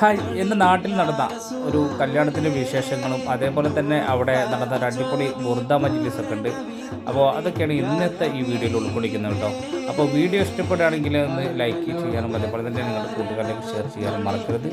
Hi എന്റെ നാട്ടിൽ നടന്ന ഒരു കല്യാണത്തിന്റെ വിശേഷങ്ങളും അതേപോലെ തന്നെ അവിടെ നടന്ന ഒരു അടിപൊളി ബുർദ മജ്ലിസൊക്കെ ഉണ്ട്. അപ്പോൾ അതൊക്കെയാണ് ഇന്നത്തെ ഈ വീഡിയോയിൽ ഉൾക്കൊള്ളിക്കുന്നത് കേട്ടോ. അപ്പോൾ വീഡിയോ ഇഷ്ടപ്പെടുകയാണെങ്കിൽ ഒന്ന് ലൈക്ക് ചെയ്യാനും അതേപോലെ തന്നെ നിങ്ങളുടെ കൂട്ടുകാരിലേക്ക് ഷെയർ ചെയ്യാനും മറക്കരുത്.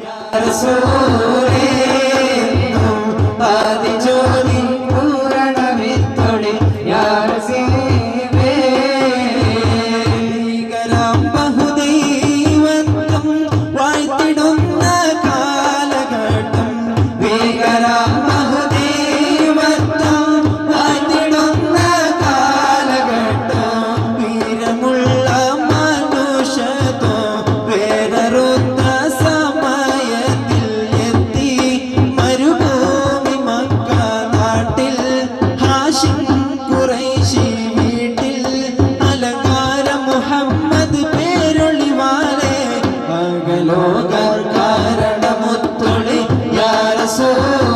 ഹാഷിം ഖുറൈശി വീട്ടിൽ അലങ്കാര മുഹമ്മദ് പേരൊളിവാനെ പകലോകർ കാരണമുത്തൊളി യാ റസൂലേ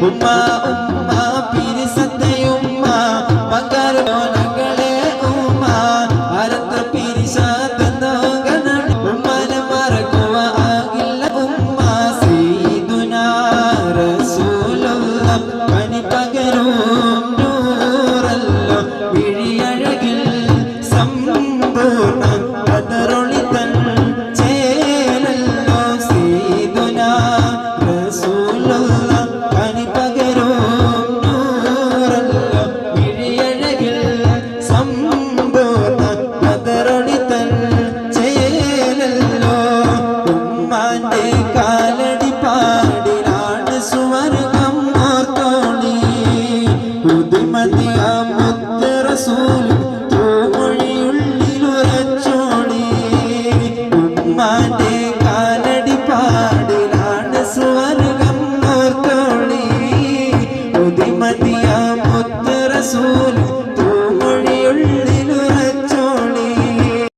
Uma, uma. ഉപ്പാന്റെ കാലടി പാടിലാണ് സുവർഗം ഓർത്തോണി പുതുമതിയ മുത്ത് റസൂൽ തൂമൊഴിയുള്ളിലുറച്ചോണി ഉമ്മാന്റെ കാലടി പാടിലാണ് സുവർഗം ഓർത്തോണി പുതുമതിയ മുത്ത് റസൂൽ